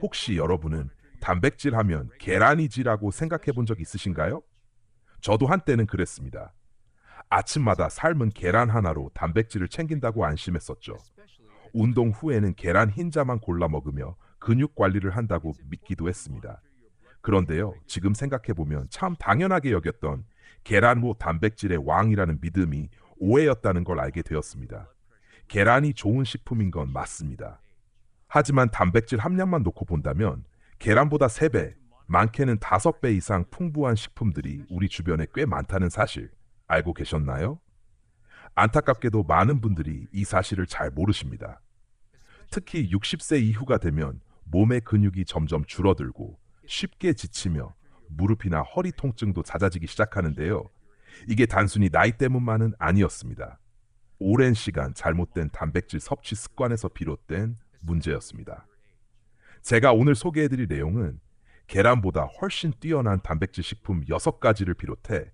혹시 여러분은 단백질 하면 계란이지라고 생각해 본 적 있으신가요? 저도 한때는 그랬습니다. 아침마다 삶은 계란 하나로 단백질을 챙긴다고 안심했었죠. 운동 후에는 계란 흰자만 골라 먹으며 근육 관리를 한다고 믿기도 했습니다. 그런데요, 지금 생각해보면 참 당연하게 여겼던 계란모 단백질의 왕이라는 믿음이 오해였다는 걸 알게 되었습니다. 계란이 좋은 식품인 건 맞습니다. 하지만 단백질 함량만 놓고 본다면 계란보다 3배, 많게는 5배 이상 풍부한 식품들이 우리 주변에 꽤 많다는 사실 알고 계셨나요? 안타깝게도 많은 분들이 이 사실을 잘 모르십니다. 특히 60세 이후가 되면 몸의 근육이 점점 줄어들고 쉽게 지치며 무릎이나 허리 통증도 잦아지기 시작하는데요. 이게 단순히 나이 때문만은 아니었습니다. 오랜 시간 잘못된 단백질 섭취 습관에서 비롯된 문제였습니다. 제가 오늘 소개해드릴 내용은 계란보다 훨씬 뛰어난 단백질 식품 6가지를 비롯해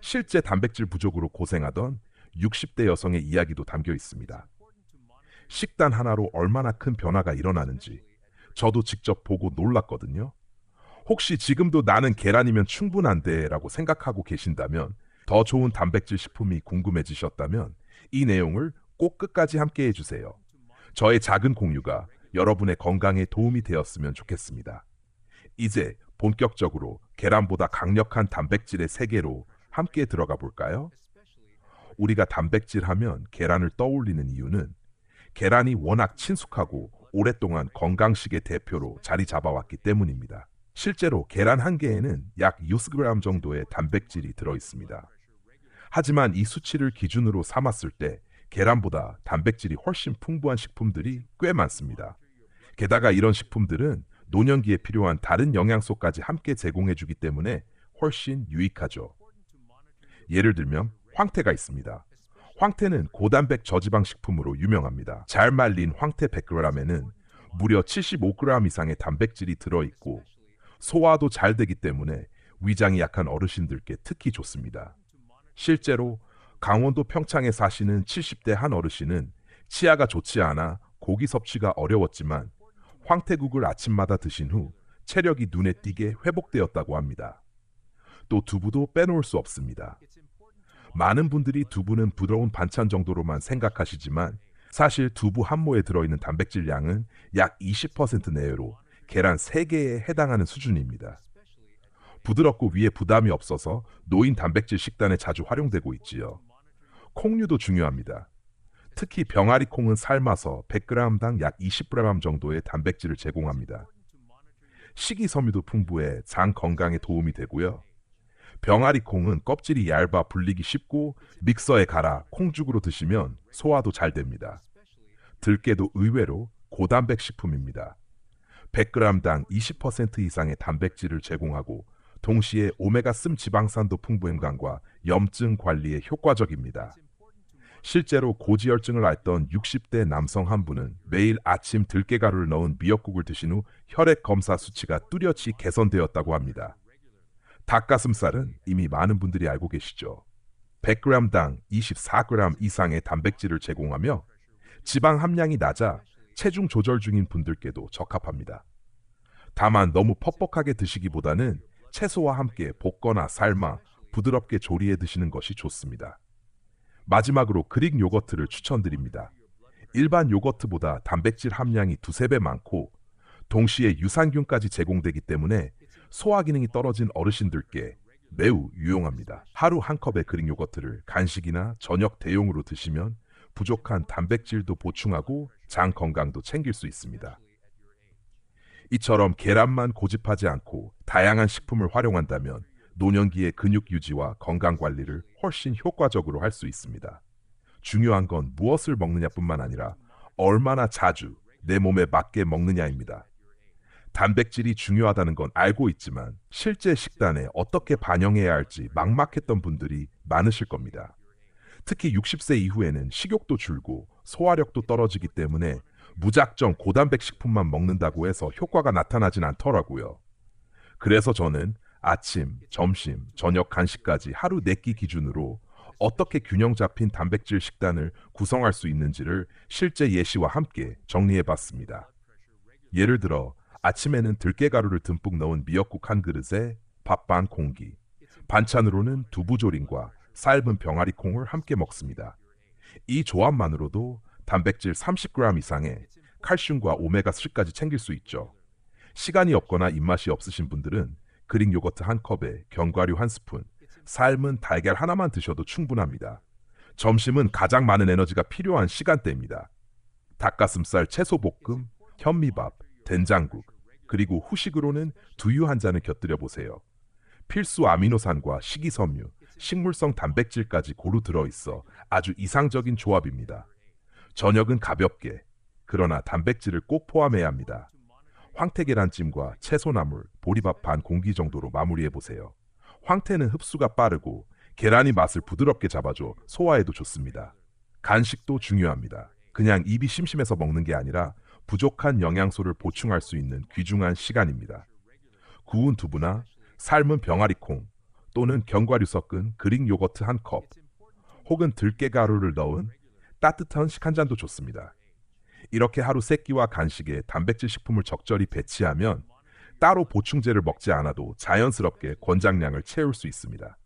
실제 단백질 부족으로 고생하던 60대 여성의 이야기도 담겨 있습니다. 식단 하나로 얼마나 큰 변화가 일어나는지 저도 직접 보고 놀랐거든요. 혹시 지금도 나는 계란이면 충분한데 라고 생각하고 계신다면 더 좋은 단백질 식품이 궁금해지셨다면 이 내용을 꼭 끝까지 함께 해주세요. 저의 작은 공유가 여러분의 건강에 도움이 되었으면 좋겠습니다. 이제 본격적으로 계란보다 강력한 단백질의 세계로 함께 들어가 볼까요? 우리가 단백질 하면 계란을 떠올리는 이유는 계란이 워낙 친숙하고 오랫동안 건강식의 대표로 자리 잡아왔기 때문입니다. 실제로 계란 한 개에는 약 6g 정도의 단백질이 들어 있습니다. 하지만 이 수치를 기준으로 삼았을 때 계란보다 단백질이 훨씬 풍부한 식품들이 꽤 많습니다. 게다가 이런 식품들은 노년기에 필요한 다른 영양소까지 함께 제공해 주기 때문에 훨씬 유익하죠. 예를 들면 황태가 있습니다. 황태는 고단백 저지방 식품으로 유명합니다. 잘 말린 황태 100g에는 무려 75g 이상의 단백질이 들어 있고 소화도 잘 되기 때문에 위장이 약한 어르신들께 특히 좋습니다. 실제로 강원도 평창에 사시는 70대 한 어르신은 치아가 좋지 않아 고기 섭취가 어려웠지만 황태국을 아침마다 드신 후 체력이 눈에 띄게 회복되었다고 합니다. 또 두부도 빼놓을 수 없습니다. 많은 분들이 두부는 부드러운 반찬 정도로만 생각하시지만 사실 두부 한 모에 들어있는 단백질 양은 약 20% 내외로 계란 3개에 해당하는 수준입니다. 부드럽고 위에 부담이 없어서 노인 단백질 식단에 자주 활용되고 있지요. 콩류도 중요합니다. 특히 병아리 콩은 삶아서 100g당 약 20g 정도의 단백질을 제공합니다. 식이섬유도 풍부해 장 건강에 도움이 되고요. 병아리 콩은 껍질이 얇아 불리기 쉽고 믹서에 갈아 콩죽으로 드시면 소화도 잘 됩니다. 들깨도 의외로 고단백 식품입니다. 100g당 20% 이상의 단백질을 제공하고 동시에 오메가3 지방산도 풍부함과 염증 관리에 효과적입니다. 실제로 고지혈증을 앓던 60대 남성 한 분은 매일 아침 들깨가루를 넣은 미역국을 드신 후 혈액 검사 수치가 뚜렷이 개선되었다고 합니다. 닭가슴살은 이미 많은 분들이 알고 계시죠. 100g당 24g 이상의 단백질을 제공하며 지방 함량이 낮아 체중 조절 중인 분들께도 적합합니다. 다만 너무 퍽퍽하게 드시기보다는 채소와 함께 볶거나 삶아 부드럽게 조리해 드시는 것이 좋습니다. 마지막으로 그릭 요거트를 추천드립니다. 일반 요거트보다 단백질 함량이 두세 배 많고 동시에 유산균까지 제공되기 때문에 소화 기능이 떨어진 어르신들께 매우 유용합니다. 하루 한 컵의 그릭 요거트를 간식이나 저녁 대용으로 드시면 부족한 단백질도 보충하고 장 건강도 챙길 수 있습니다. 이처럼 계란만 고집하지 않고 다양한 식품을 활용한다면 노년기의 근육 유지와 건강 관리를 훨씬 효과적으로 할 수 있습니다. 중요한 건 무엇을 먹느냐뿐만 아니라 얼마나 자주 내 몸에 맞게 먹느냐입니다. 단백질이 중요하다는 건 알고 있지만 실제 식단에 어떻게 반영해야 할지 막막했던 분들이 많으실 겁니다. 특히 60세 이후에는 식욕도 줄고 소화력도 떨어지기 때문에 무작정 고단백 식품만 먹는다고 해서 효과가 나타나진 않더라고요. 그래서 저는 아침, 점심, 저녁 간식까지 하루 네끼 기준으로 어떻게 균형 잡힌 단백질 식단을 구성할 수 있는지를 실제 예시와 함께 정리해 봤습니다. 예를 들어 아침에는 들깨가루를 듬뿍 넣은 미역국 한 그릇에 밥 반 공기, 반찬으로는 두부조림과 삶은 병아리 콩을 함께 먹습니다. 이 조합만으로도 단백질 30g 이상의 칼슘과 오메가3까지 챙길 수 있죠. 시간이 없거나 입맛이 없으신 분들은 그릭 요거트 한 컵에 견과류 한 스푼, 삶은 달걀 하나만 드셔도 충분합니다. 점심은 가장 많은 에너지가 필요한 시간대입니다. 닭가슴살 채소 볶음, 현미밥, 된장국, 그리고 후식으로는 두유 한 잔을 곁들여 보세요. 필수 아미노산과 식이섬유, 식물성 단백질까지 고루 들어있어 아주 이상적인 조합입니다. 저녁은 가볍게, 그러나 단백질을 꼭 포함해야 합니다. 황태계란찜과 채소나물, 보리밥 반 공기 정도로 마무리해 보세요. 황태는 흡수가 빠르고 계란이 맛을 부드럽게 잡아줘 소화에도 좋습니다. 간식도 중요합니다. 그냥 입이 심심해서 먹는 게 아니라 부족한 영양소를 보충할 수 있는 귀중한 시간입니다. 구운 두부나 삶은 병아리콩 또는 견과류 섞은 그릭 요거트 한 컵, 혹은 들깨가루를 넣은 따뜻한 식 한 잔도 좋습니다. 이렇게 하루 세 끼와 간식에 단백질 식품을 적절히 배치하면 따로 보충제를 먹지 않아도 자연스럽게 권장량을 채울 수 있습니다.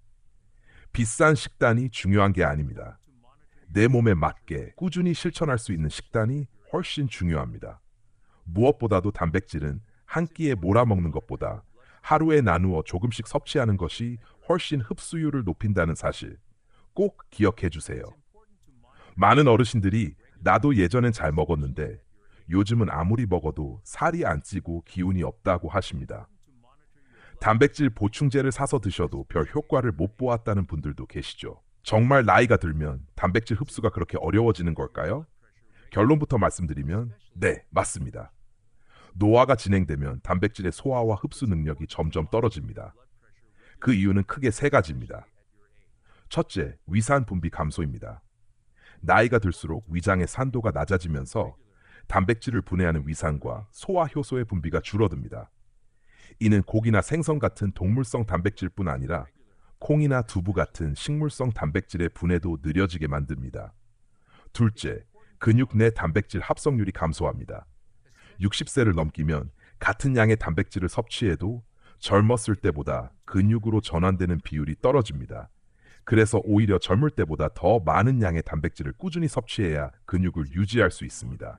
비싼 식단이 중요한 게 아닙니다. 내 몸에 맞게 꾸준히 실천할 수 있는 식단이 훨씬 중요합니다. 무엇보다도 단백질은 한 끼에 몰아먹는 것보다 하루에 나누어 조금씩 섭취하는 것이 훨씬 흡수율을 높인다는 사실 꼭 기억해 주세요. 많은 어르신들이 나도 예전엔 잘 먹었는데 요즘은 아무리 먹어도 살이 안 찌고 기운이 없다고 하십니다. 단백질 보충제를 사서 드셔도 별 효과를 못 보았다는 분들도 계시죠. 정말 나이가 들면 단백질 흡수가 그렇게 어려워지는 걸까요? 결론부터 말씀드리면 네, 맞습니다. 노화가 진행되면 단백질의 소화와 흡수 능력이 점점 떨어집니다. 그 이유는 크게 세 가지입니다. 첫째, 위산 분비 감소입니다. 나이가 들수록 위장의 산도가 낮아지면서 단백질을 분해하는 위산과 소화 효소의 분비가 줄어듭니다. 이는 고기나 생선 같은 동물성 단백질뿐 아니라 콩이나 두부 같은 식물성 단백질의 분해도 느려지게 만듭니다. 둘째, 근육 내 단백질 합성률이 감소합니다. 60세를 넘기면 같은 양의 단백질을 섭취해도 젊었을 때보다 근육으로 전환되는 비율이 떨어집니다. 그래서 오히려 젊을 때보다 더 많은 양의 단백질을 꾸준히 섭취해야 근육을 유지할 수 있습니다.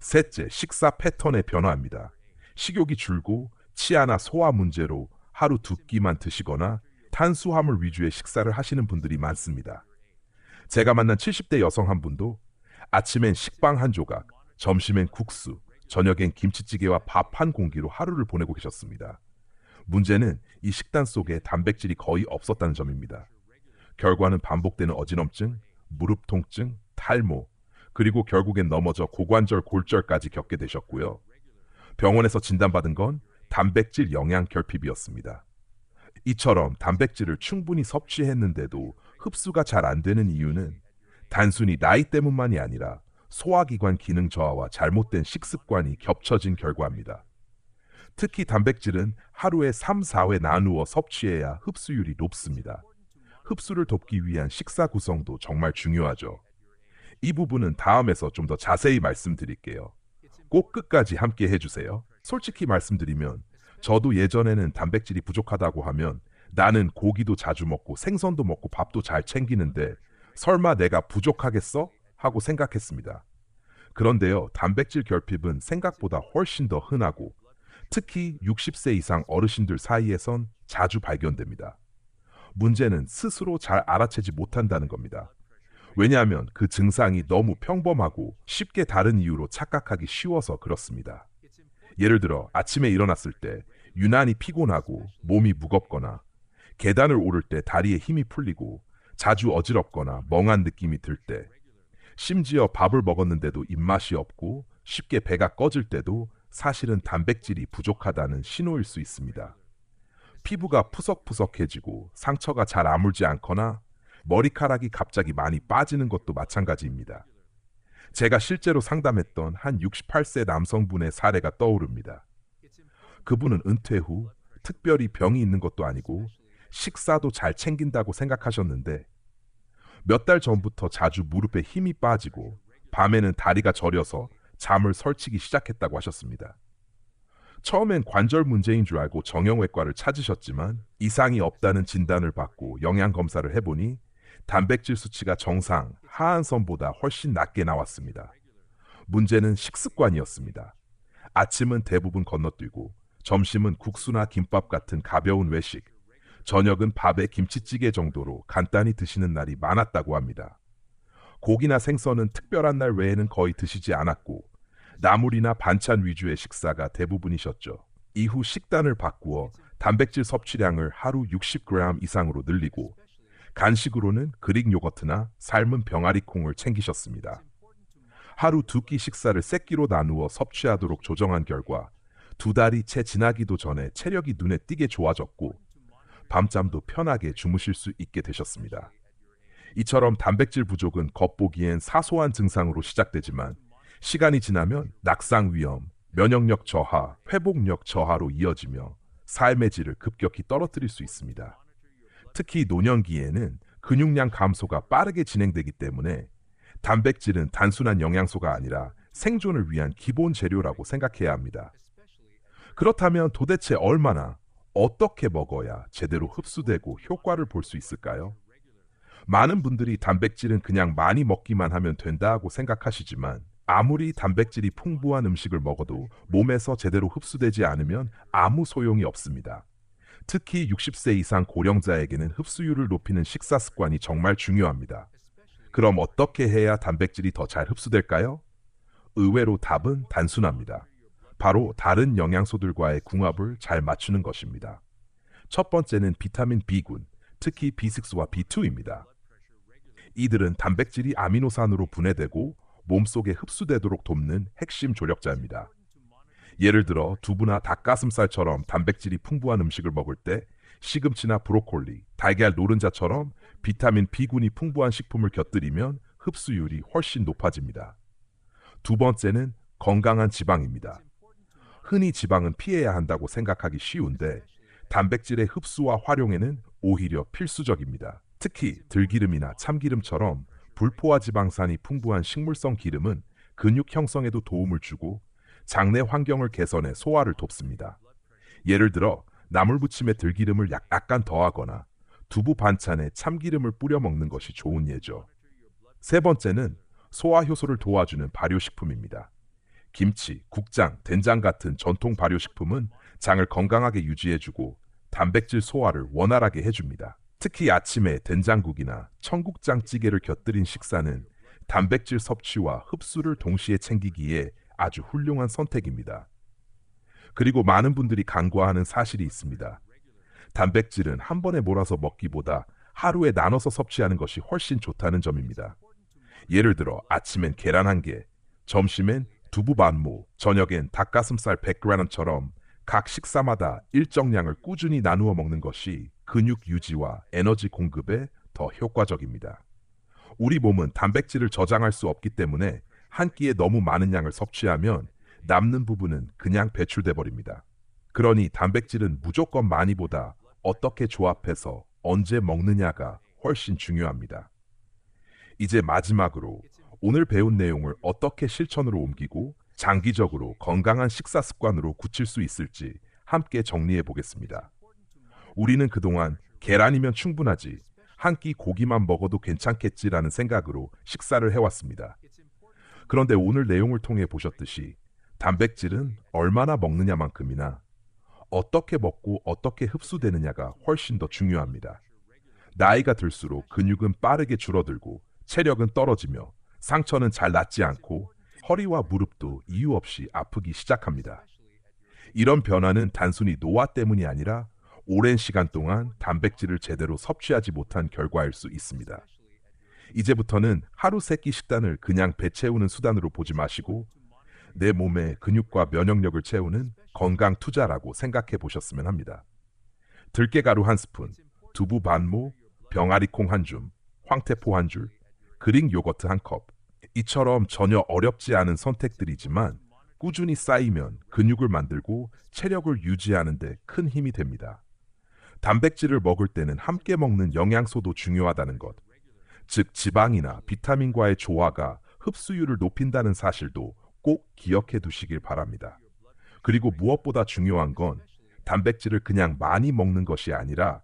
셋째, 식사 패턴의 변화입니다. 식욕이 줄고 치아나 소화 문제로 하루 두 끼만 드시거나 탄수화물 위주의 식사를 하시는 분들이 많습니다. 제가 만난 70대 여성 한 분도 아침엔 식빵 한 조각, 점심엔 국수, 저녁엔 김치찌개와 밥 한 공기로 하루를 보내고 계셨습니다. 문제는 이 식단 속에 단백질이 거의 없었다는 점입니다. 결과는 반복되는 어지럼증, 무릎 통증, 탈모, 그리고 결국엔 넘어져 고관절 골절까지 겪게 되셨고요. 병원에서 진단받은 건 단백질 영양 결핍이었습니다. 이처럼 단백질을 충분히 섭취했는데도 흡수가 잘 안 되는 이유는 단순히 나이 때문만이 아니라 소화기관 기능 저하와 잘못된 식습관이 겹쳐진 결과입니다. 특히 단백질은 하루에 3, 4회 나누어 섭취해야 흡수율이 높습니다. 흡수를 돕기 위한 식사 구성도 정말 중요하죠. 이 부분은 다음에서 좀 더 자세히 말씀드릴게요. 꼭 끝까지 함께 해주세요. 솔직히 말씀드리면 저도 예전에는 단백질이 부족하다고 하면 나는 고기도 자주 먹고 생선도 먹고 밥도 잘 챙기는데 설마 내가 부족하겠어? 하고 생각했습니다. 그런데요, 단백질 결핍은 생각보다 훨씬 더 흔하고 특히 60세 이상 어르신들 사이에선 자주 발견됩니다. 문제는 스스로 잘 알아채지 못한다는 겁니다. 왜냐하면 그 증상이 너무 평범하고 쉽게 다른 이유로 착각하기 쉬워서 그렇습니다. 예를 들어 아침에 일어났을 때 유난히 피곤하고 몸이 무겁거나 계단을 오를 때 다리에 힘이 풀리고 자주 어지럽거나 멍한 느낌이 들 때, 심지어 밥을 먹었는데도 입맛이 없고 쉽게 배가 꺼질 때도 사실은 단백질이 부족하다는 신호일 수 있습니다. 피부가 푸석푸석해지고 상처가 잘 아물지 않거나 머리카락이 갑자기 많이 빠지는 것도 마찬가지입니다. 제가 실제로 상담했던 한 68세 남성분의 사례가 떠오릅니다. 그분은 은퇴 후 특별히 병이 있는 것도 아니고 식사도 잘 챙긴다고 생각하셨는데 몇 달 전부터 자주 무릎에 힘이 빠지고 밤에는 다리가 저려서 잠을 설치기 시작했다고 하셨습니다. 처음엔 관절 문제인 줄 알고 정형외과를 찾으셨지만 이상이 없다는 진단을 받고 영양 검사를 해보니 단백질 수치가 정상 하한선보다 훨씬 낮게 나왔습니다. 문제는 식습관이었습니다. 아침은 대부분 건너뛰고 점심은 국수나 김밥 같은 가벼운 외식, 저녁은 밥에 김치찌개 정도로 간단히 드시는 날이 많았다고 합니다. 고기나 생선은 특별한 날 외에는 거의 드시지 않았고 나물이나 반찬 위주의 식사가 대부분이셨죠. 이후 식단을 바꾸어 단백질 섭취량을 하루 60g 이상으로 늘리고 간식으로는 그릭 요거트나 삶은 병아리 콩을 챙기셨습니다. 하루 두 끼 식사를 세 끼로 나누어 섭취하도록 조정한 결과 두 달이 채 지나기도 전에 체력이 눈에 띄게 좋아졌고 밤잠도 편하게 주무실 수 있게 되셨습니다. 이처럼 단백질 부족은 겉보기엔 사소한 증상으로 시작되지만 시간이 지나면 낙상 위험, 면역력 저하, 회복력 저하로 이어지며 삶의 질을 급격히 떨어뜨릴 수 있습니다. 특히 노년기에는 근육량 감소가 빠르게 진행되기 때문에 단백질은 단순한 영양소가 아니라 생존을 위한 기본 재료라고 생각해야 합니다. 그렇다면 도대체 얼마나 어떻게 먹어야 제대로 흡수되고 효과를 볼 수 있을까요? 많은 분들이 단백질은 그냥 많이 먹기만 하면 된다고 생각하시지만 아무리 단백질이 풍부한 음식을 먹어도 몸에서 제대로 흡수되지 않으면 아무 소용이 없습니다. 특히 60세 이상 고령자에게는 흡수율을 높이는 식사 습관이 정말 중요합니다. 그럼 어떻게 해야 단백질이 더 잘 흡수될까요? 의외로 답은 단순합니다. 바로 다른 영양소들과의 궁합을 잘 맞추는 것입니다. 첫 번째는 비타민 B군, 특히 B6와 B2입니다. 이들은 단백질이 아미노산으로 분해되고 몸속에 흡수되도록 돕는 핵심 조력자입니다. 예를 들어 두부나 닭가슴살처럼 단백질이 풍부한 음식을 먹을 때 시금치나 브로콜리, 달걀 노른자처럼 비타민 B군이 풍부한 식품을 곁들이면 흡수율이 훨씬 높아집니다. 두 번째는 건강한 지방입니다. 흔히 지방은 피해야 한다고 생각하기 쉬운데 단백질의 흡수와 활용에는 오히려 필수적입니다. 특히 들기름이나 참기름처럼 불포화 지방산이 풍부한 식물성 기름은 근육 형성에도 도움을 주고 장내 환경을 개선해 소화를 돕습니다. 예를 들어 나물 부침에 들기름을 약- 약간 더하거나 두부 반찬에 참기름을 뿌려 먹는 것이 좋은 예죠. 세 번째는 소화 효소를 도와주는 발효식품입니다. 김치, 국장, 된장 같은 전통 발효식품은 장을 건강하게 유지해주고 단백질 소화를 원활하게 해줍니다. 특히 아침에 된장국이나 청국장찌개를 곁들인 식사는 단백질 섭취와 흡수를 동시에 챙기기에 아주 훌륭한 선택입니다. 그리고 많은 분들이 간과하는 사실이 있습니다. 단백질은 한 번에 몰아서 먹기보다 하루에 나눠서 섭취하는 것이 훨씬 좋다는 점입니다. 예를 들어 아침엔 계란 한 개, 점심엔 두부 반모, 저녁엔 닭가슴살 100g처럼 각 식사마다 일정량을 꾸준히 나누어 먹는 것이 근육 유지와 에너지 공급에 더 효과적입니다. 우리 몸은 단백질을 저장할 수 없기 때문에 한 끼에 너무 많은 양을 섭취하면 남는 부분은 그냥 배출돼 버립니다. 그러니 단백질은 무조건 많이보다 어떻게 조합해서 언제 먹느냐가 훨씬 중요합니다. 이제 마지막으로 오늘 배운 내용을 어떻게 실천으로 옮기고 장기적으로 건강한 식사 습관으로 굳힐 수 있을지 함께 정리해 보겠습니다. 우리는 그동안 계란이면 충분하지, 한 끼 고기만 먹어도 괜찮겠지라는 생각으로 식사를 해왔습니다. 그런데 오늘 내용을 통해 보셨듯이 단백질은 얼마나 먹느냐만큼이나 어떻게 먹고 어떻게 흡수되느냐가 훨씬 더 중요합니다. 나이가 들수록 근육은 빠르게 줄어들고 체력은 떨어지며 상처는 잘 낫지 않고 허리와 무릎도 이유 없이 아프기 시작합니다. 이런 변화는 단순히 노화 때문이 아니라 오랜 시간 동안 단백질을 제대로 섭취하지 못한 결과일 수 있습니다. 이제부터는 하루 세 끼 식단을 그냥 배 채우는 수단으로 보지 마시고 내 몸의 근육과 면역력을 채우는 건강 투자라고 생각해 보셨으면 합니다. 들깨가루 한 스푼, 두부 반모, 병아리콩 한 줌, 황태포 한 줄, 그릭 요거트 한 컵. 이처럼 전혀 어렵지 않은 선택들이지만 꾸준히 쌓이면 근육을 만들고 체력을 유지하는 데 큰 힘이 됩니다. 단백질을 먹을 때는 함께 먹는 영양소도 중요하다는 것. 즉 지방이나 비타민과의 조화가 흡수율을 높인다는 사실도 꼭 기억해 두시길 바랍니다. 그리고 무엇보다 중요한 건 단백질을 그냥 많이 먹는 것이 아니라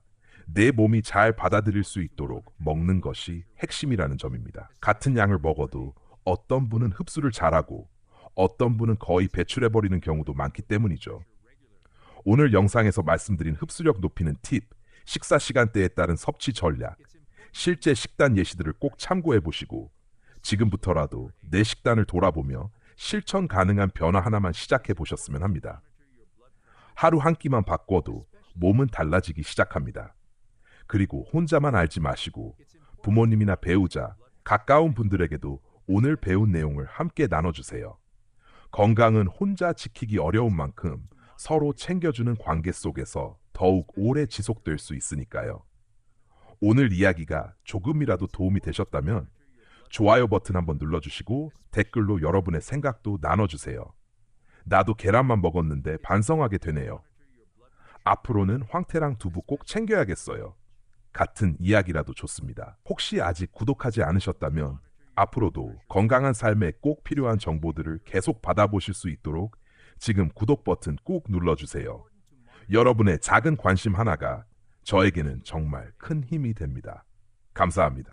내 몸이 잘 받아들일 수 있도록 먹는 것이 핵심이라는 점입니다. 같은 양을 먹어도 어떤 분은 흡수를 잘하고 어떤 분은 거의 배출해버리는 경우도 많기 때문이죠. 오늘 영상에서 말씀드린 흡수력 높이는 팁, 식사 시간대에 따른 섭취 전략, 실제 식단 예시들을 꼭 참고해 보시고 지금부터라도 내 식단을 돌아보며 실천 가능한 변화 하나만 시작해 보셨으면 합니다. 하루 한 끼만 바꿔도 몸은 달라지기 시작합니다. 그리고 혼자만 알지 마시고 부모님이나 배우자, 가까운 분들에게도 오늘 배운 내용을 함께 나눠주세요. 건강은 혼자 지키기 어려운 만큼 서로 챙겨주는 관계 속에서 더욱 오래 지속될 수 있으니까요. 오늘 이야기가 조금이라도 도움이 되셨다면 좋아요 버튼 한번 눌러주시고 댓글로 여러분의 생각도 나눠주세요. 나도 계란만 먹었는데 반성하게 되네요. 앞으로는 황태랑 두부 꼭 챙겨야겠어요. 같은 이야기라도 좋습니다. 혹시 아직 구독하지 않으셨다면 앞으로도 건강한 삶에 꼭 필요한 정보들을 계속 받아보실 수 있도록 지금 구독 버튼 꾹 눌러주세요. 여러분의 작은 관심 하나가 저에게는 정말 큰 힘이 됩니다. 감사합니다.